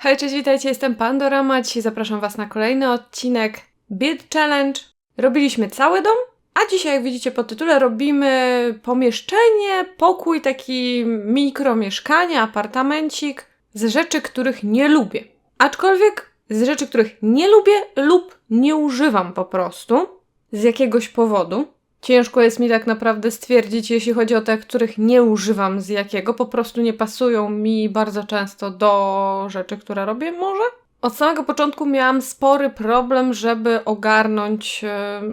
Hej, cześć, witajcie, jestem Pandorama. Dzisiaj zapraszam Was na kolejny odcinek Build Challenge. Robiliśmy cały dom, a dzisiaj, jak widzicie po tytule, robimy pomieszczenie, pokój, taki mikromieszkanie, apartamencik z rzeczy, których nie lubię. Aczkolwiek z rzeczy, których nie lubię lub nie używam po prostu z jakiegoś powodu. Ciężko jest mi tak naprawdę stwierdzić, jeśli chodzi o te, których nie używam z jakiego, po prostu nie pasują mi bardzo często do rzeczy, które robię, może? Od samego początku miałam spory problem, żeby ogarnąć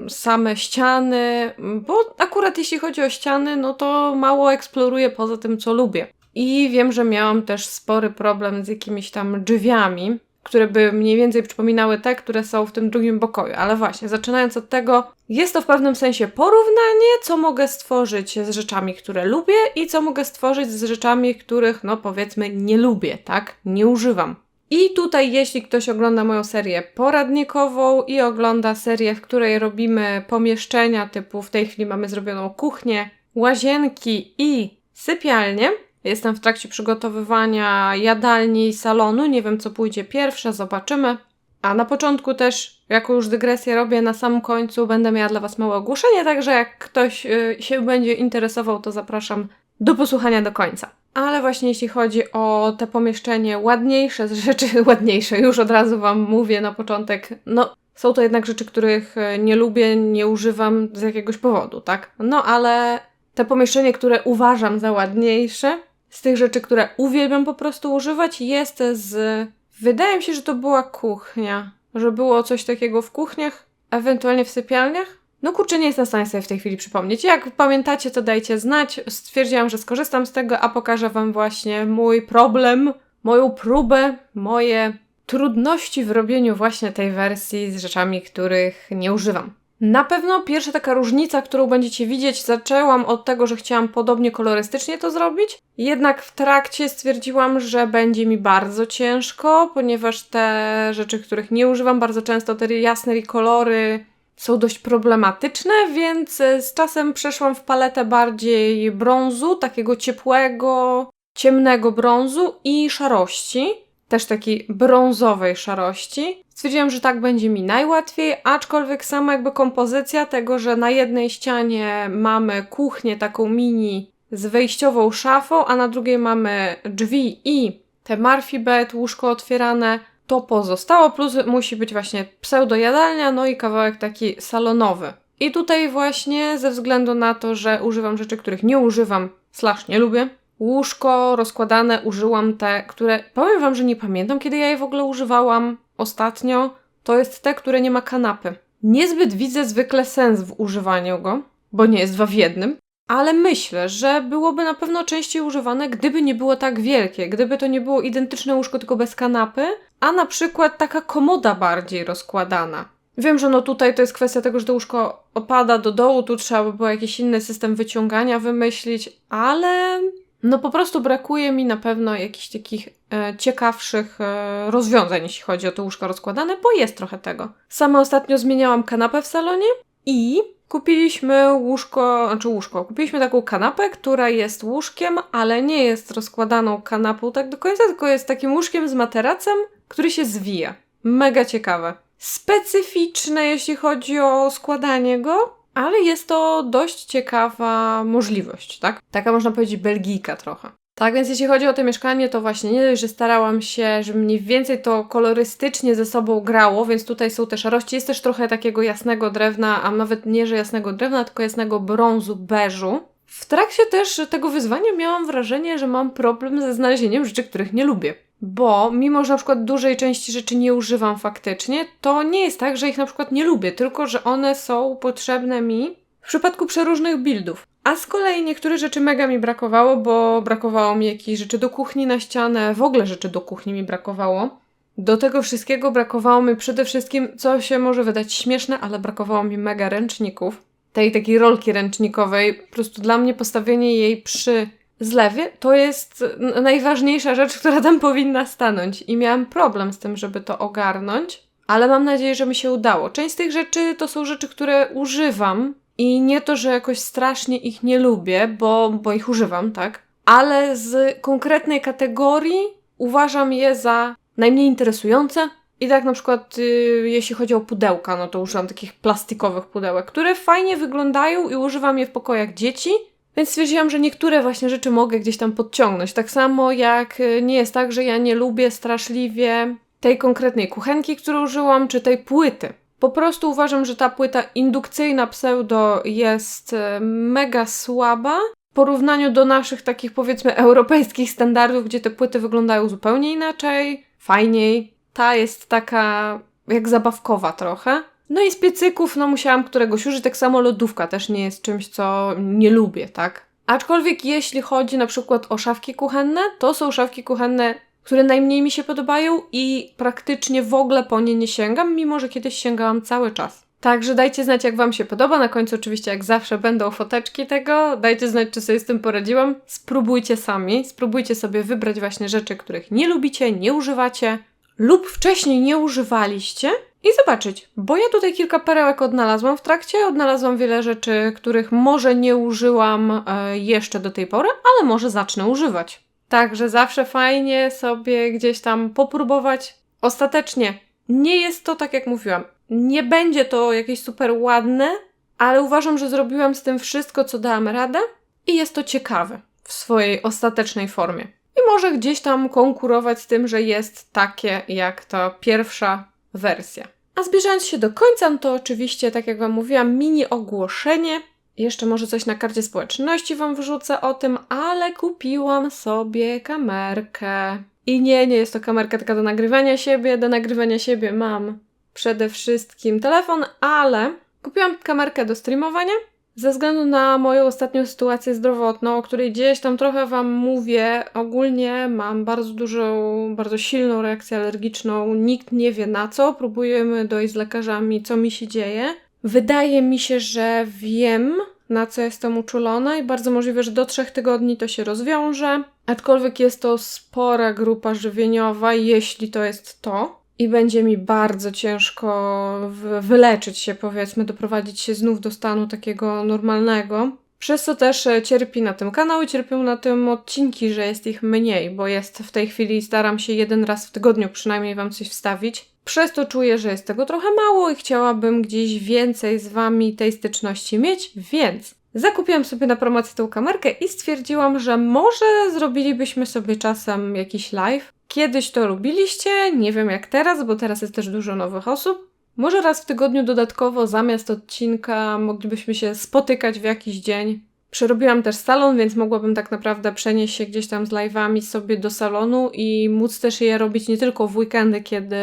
same ściany, bo akurat jeśli chodzi o ściany, no to mało eksploruję poza tym, co lubię. I wiem, że miałam też spory problem z jakimiś tam drzwiami, które by mniej więcej przypominały te, które są w tym drugim pokoju. Ale właśnie, zaczynając od tego, jest to w pewnym sensie porównanie, co mogę stworzyć z rzeczami, które lubię i co mogę stworzyć z rzeczami, których, no powiedzmy, nie lubię, tak? Nie używam. I tutaj, jeśli ktoś ogląda moją serię poradnikową i ogląda serię, w której robimy pomieszczenia, typu w tej chwili mamy zrobioną kuchnię, łazienki i sypialnię, Jestem w trakcie przygotowywania jadalni i salonu. Nie wiem, co pójdzie pierwsze, zobaczymy. A na początku też, jako już dygresję robię, na samym końcu będę miała dla Was małe ogłoszenie, także jak ktoś y, się będzie interesował, to zapraszam do posłuchania do końca. Ale właśnie jeśli chodzi o te pomieszczenie ładniejsze, rzeczy ładniejsze, już od razu Wam mówię na początek, no są to jednak rzeczy, których y, nie lubię, nie używam z jakiegoś powodu, tak? No ale te pomieszczenie, które uważam za ładniejsze, z tych rzeczy, które uwielbiam po prostu używać, jest z. Wydaje mi się, że to była kuchnia. Że było coś takiego w kuchniach, ewentualnie w sypialniach. No kurczę, nie jestem w stanie sobie w tej chwili przypomnieć. Jak pamiętacie, to dajcie znać. Stwierdziłam, że skorzystam z tego, a pokażę Wam właśnie mój problem, moją próbę, moje trudności w robieniu właśnie tej wersji z rzeczami, których nie używam. Na pewno pierwsza taka różnica, którą będziecie widzieć, zaczęłam od tego, że chciałam podobnie kolorystycznie to zrobić. Jednak w trakcie stwierdziłam, że będzie mi bardzo ciężko, ponieważ te rzeczy, których nie używam bardzo często, te jasne kolory są dość problematyczne, więc z czasem przeszłam w paletę bardziej brązu, takiego ciepłego, ciemnego brązu i szarości, też takiej brązowej szarości. Stwierdziłam, że tak będzie mi najłatwiej, aczkolwiek sama jakby kompozycja tego, że na jednej ścianie mamy kuchnię taką mini z wejściową szafą, a na drugiej mamy drzwi i te Murphy bed, łóżko otwierane, to pozostało, plus musi być właśnie pseudo-jadalnia, no i kawałek taki salonowy. I tutaj właśnie ze względu na to, że używam rzeczy, których nie używam, slash nie lubię, łóżko rozkładane użyłam te, które powiem Wam, że nie pamiętam, kiedy ja je w ogóle używałam ostatnio, to jest te, które nie ma kanapy. Niezbyt widzę zwykle sens w używaniu go, bo nie jest dwa w jednym, ale myślę, że byłoby na pewno częściej używane, gdyby nie było tak wielkie, gdyby to nie było identyczne łóżko, tylko bez kanapy, a na przykład taka komoda bardziej rozkładana. Wiem, że no tutaj to jest kwestia tego, że to łóżko opada do dołu, tu trzeba by było jakiś inny system wyciągania wymyślić, ale no po prostu brakuje mi na pewno jakichś takich e, ciekawszych e, rozwiązań, jeśli chodzi o to łóżko rozkładane, bo jest trochę tego. Sama ostatnio zmieniałam kanapę w salonie i kupiliśmy łóżko, znaczy łóżko, kupiliśmy taką kanapę, która jest łóżkiem, ale nie jest rozkładaną kanapą tak do końca, tylko jest takim łóżkiem z materacem, który się zwija. Mega ciekawe. Specyficzne, jeśli chodzi o składanie go, ale jest to dość ciekawa możliwość, tak? Taka można powiedzieć belgijka trochę. Tak więc jeśli chodzi o to mieszkanie, to właśnie nie dość, że starałam się, żeby mniej więcej to kolorystycznie ze sobą grało, więc tutaj są te szarości. Jest też trochę takiego jasnego drewna, a nawet nie, że jasnego drewna, tylko jasnego brązu, beżu. W trakcie też tego wyzwania miałam wrażenie, że mam problem ze znalezieniem rzeczy, których nie lubię bo mimo, że na przykład dużej części rzeczy nie używam faktycznie, to nie jest tak, że ich na przykład nie lubię, tylko że one są potrzebne mi w przypadku przeróżnych buildów. A z kolei niektóre rzeczy mega mi brakowało, bo brakowało mi jakichś rzeczy do kuchni na ścianę, w ogóle rzeczy do kuchni mi brakowało. Do tego wszystkiego brakowało mi przede wszystkim, co się może wydać śmieszne, ale brakowało mi mega ręczników. Tej takiej rolki ręcznikowej. Po prostu dla mnie postawienie jej przy zlewie to jest najważniejsza rzecz, która tam powinna stanąć. I miałam problem z tym, żeby to ogarnąć, ale mam nadzieję, że mi się udało. Część z tych rzeczy to są rzeczy, które używam. I nie to, że jakoś strasznie ich nie lubię, bo, bo ich używam, tak? Ale z konkretnej kategorii uważam je za najmniej interesujące. I tak na przykład, y, jeśli chodzi o pudełka, no to używam takich plastikowych pudełek, które fajnie wyglądają i używam je w pokojach dzieci. Więc stwierdziłam, że niektóre właśnie rzeczy mogę gdzieś tam podciągnąć. Tak samo jak y, nie jest tak, że ja nie lubię straszliwie tej konkretnej kuchenki, którą użyłam, czy tej płyty. Po prostu uważam, że ta płyta indukcyjna pseudo jest e, mega słaba w porównaniu do naszych takich powiedzmy europejskich standardów, gdzie te płyty wyglądają zupełnie inaczej, fajniej. Ta jest taka jak zabawkowa trochę. No i z piecyków, no musiałam któregoś użyć, tak samo lodówka też nie jest czymś, co nie lubię, tak? Aczkolwiek jeśli chodzi na przykład o szafki kuchenne, to są szafki kuchenne które najmniej mi się podobają i praktycznie w ogóle po nie nie sięgam, mimo że kiedyś sięgałam cały czas. Także dajcie znać, jak Wam się podoba. Na końcu, oczywiście, jak zawsze, będą foteczki tego. Dajcie znać, czy sobie z tym poradziłam. Spróbujcie sami. Spróbujcie sobie wybrać właśnie rzeczy, których nie lubicie, nie używacie lub wcześniej nie używaliście i zobaczyć, bo ja tutaj kilka perełek odnalazłam w trakcie. Odnalazłam wiele rzeczy, których może nie użyłam e, jeszcze do tej pory, ale może zacznę używać. Także zawsze fajnie sobie gdzieś tam popróbować. Ostatecznie nie jest to tak, jak mówiłam. Nie będzie to jakieś super ładne, ale uważam, że zrobiłam z tym wszystko, co dałam radę i jest to ciekawe w swojej ostatecznej formie. I może gdzieś tam konkurować z tym, że jest takie jak ta pierwsza wersja. A zbliżając się do końca, no to oczywiście, tak jak Wam mówiłam, mini ogłoszenie. Jeszcze może coś na karcie społeczności Wam wrzucę o tym, ale kupiłam sobie kamerkę. I nie, nie jest to kamerka taka do nagrywania siebie. Do nagrywania siebie mam przede wszystkim telefon, ale kupiłam kamerkę do streamowania. Ze względu na moją ostatnią sytuację zdrowotną, o której gdzieś tam trochę Wam mówię, ogólnie mam bardzo dużą, bardzo silną reakcję alergiczną. Nikt nie wie na co. Próbujemy dojść z lekarzami, co mi się dzieje. Wydaje mi się, że wiem, na co jestem uczulona i bardzo możliwe, że do trzech tygodni to się rozwiąże. Aczkolwiek jest to spora grupa żywieniowa, jeśli to jest to. I będzie mi bardzo ciężko wyleczyć się, powiedzmy, doprowadzić się znów do stanu takiego normalnego. Przez co też e, cierpi na tym kanał i cierpią na tym odcinki, że jest ich mniej, bo jest w tej chwili, staram się jeden raz w tygodniu przynajmniej Wam coś wstawić. Przez to czuję, że jest tego trochę mało i chciałabym gdzieś więcej z Wami tej styczności mieć, więc zakupiłam sobie na promocję tą kamerkę i stwierdziłam, że może zrobilibyśmy sobie czasem jakiś live. Kiedyś to lubiliście, nie wiem jak teraz, bo teraz jest też dużo nowych osób. Może raz w tygodniu dodatkowo zamiast odcinka moglibyśmy się spotykać w jakiś dzień. Przerobiłam też salon, więc mogłabym tak naprawdę przenieść się gdzieś tam z live'ami sobie do salonu i móc też je robić nie tylko w weekendy, kiedy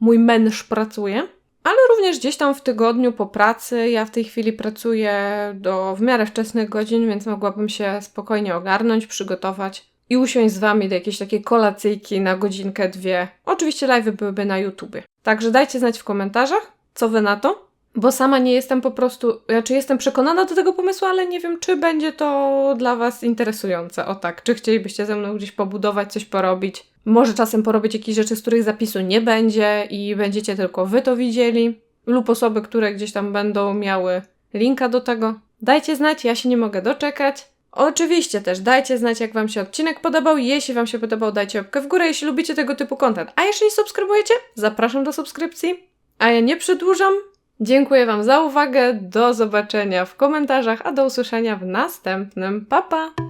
mój męż pracuje, ale również gdzieś tam w tygodniu po pracy. Ja w tej chwili pracuję do w miarę wczesnych godzin, więc mogłabym się spokojnie ogarnąć, przygotować i usiąść z Wami do jakiejś takiej kolacyjki na godzinkę, dwie. Oczywiście live byłyby na YouTubie. Także dajcie znać w komentarzach, co Wy na to. Bo sama nie jestem po prostu, znaczy jestem przekonana do tego pomysłu, ale nie wiem, czy będzie to dla Was interesujące. O tak, czy chcielibyście ze mną gdzieś pobudować, coś porobić. Może czasem porobić jakieś rzeczy, z których zapisu nie będzie i będziecie tylko Wy to widzieli. Lub osoby, które gdzieś tam będą miały linka do tego. Dajcie znać, ja się nie mogę doczekać. Oczywiście też dajcie znać, jak Wam się odcinek podobał. Jeśli Wam się podobał, dajcie łapkę w górę, jeśli lubicie tego typu content. A jeśli subskrybujecie, zapraszam do subskrypcji. A ja nie przedłużam. Dziękuję Wam za uwagę. Do zobaczenia w komentarzach, a do usłyszenia w następnym. Pa pa!